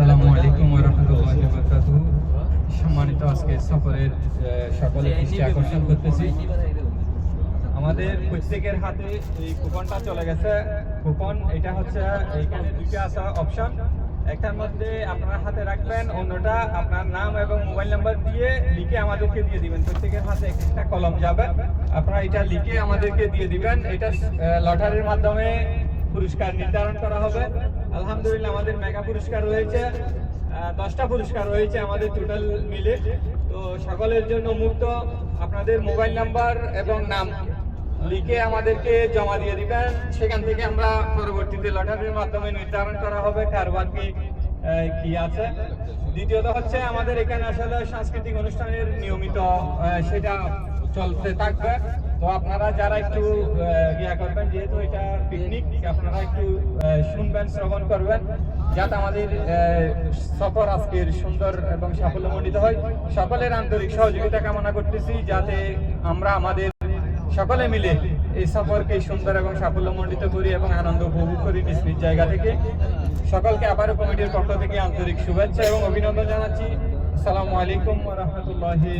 আসসালামু আলাইকুম রহমতুল্লাহি বারাকাতুহু। সম্মানিত আজকে সফরের সকলে দৃষ্টি আকর্ষণ করতেছি। আমাদের প্রত্যেকের হাতে এই কুপনটা চলে গেছে। কুপন, এটা হচ্ছে এইখানে দুইটা আছে অপশন। একটার মধ্যে আপনার হাতে রাখবেন অন্যটা আপনার নাম এবং মোবাইল নাম্বার দিয়ে লিখে আমাদেরকে দিয়ে দিবেন। প্রত্যেকের হাতে একটা কলম যাবে। আপনারা এটা লিখে আমাদেরকে দিয়ে দিবেন। এটা লটারির মাধ্যমে পুরস্কার নির্ধারণ করা হবে। আলহামদুলিল্লাহ আমাদের মেগা পুরস্কার রয়েছে দশটা পুরস্কার রয়েছে আমাদের টোটাল মিলে। তো সকলের জন্য মুক্ত আপনাদের মোবাইল নাম্বার এবং নাম লিখে আমাদেরকে জমা দিয়ে দিবেন। সেখান থেকে আমরা পরবর্তীতে লটারির মাধ্যমে নির্ধারণ করা হবে কার আহ, কি আছে। দ্বিতীয়ত হচ্ছে আমাদের এখানে আসলে সাংস্কৃতিক অনুষ্ঠানের নিয়মিত সেটা চলতে থাকবে। তো আপনারা যারা একটু ইয়া করবেন, যেহেতু এটা পিকনিক আপনারা একটু শুনবেন, শ্রবণ করবেন, যাতে আমাদের সফর আজকের সুন্দর এবং সাফল্যমণ্ডিত হয়। সকলের আন্তরিক সহযোগিতা কামনা করতেছি, যাতে আমরা আমাদের সকলে মিলে এই সফরকে সুন্দর এবং সাফল্যমণ্ডিত করি এবং আনন্দ উপভোগ করি নিজ নিজ জায়গা থেকে। সকলকে আবারও কমিটির পক্ষ থেকে আন্তরিক শুভেচ্ছা এবং অভিনন্দন জানাচ্ছি। আসসালামু আলাইকুম রহমতুল্লাহি